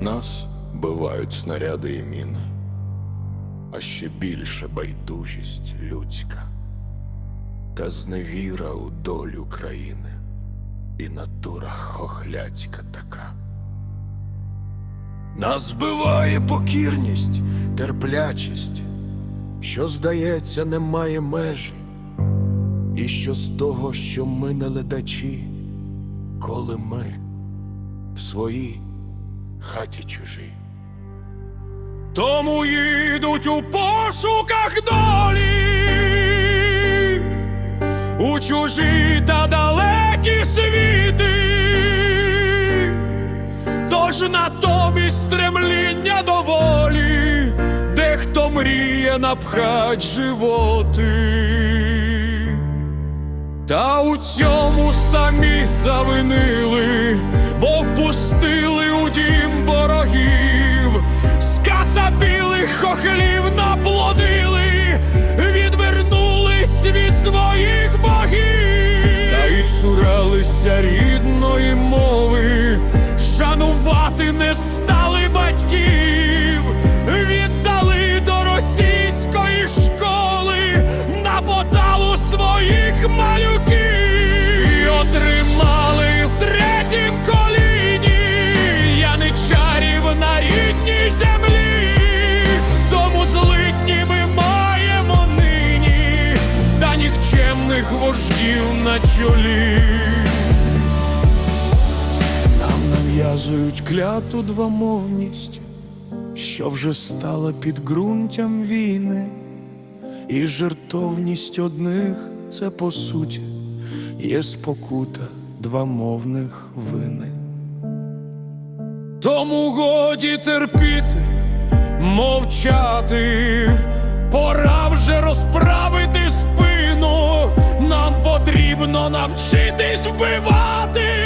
Нас бивають снаряди і міни, а ще більше байдужість людська та зневіра у долю країни, і натура хохляцька така. Нас збиває покірність, терплячість, що, здається, не має межі, і що з того, що ми не ледачі, коли ми в своїй хаті чужій. Тому їдуть у пошуках долі, у чужі та далекі світи, тож натомість стремління до волі, дехто мріє напхать животи. Та у цьому самі завинили, своїх богів, та й цуралися рідної мови, вождів на чолі. Нам нав'язують кляту двомовність, що вже стала підґрунтям війни, і жертовність одних це по суті є спокута двомовних вини. Тому годі терпіти, мовчати, пора вже розправити потрібно навчитись вбивати,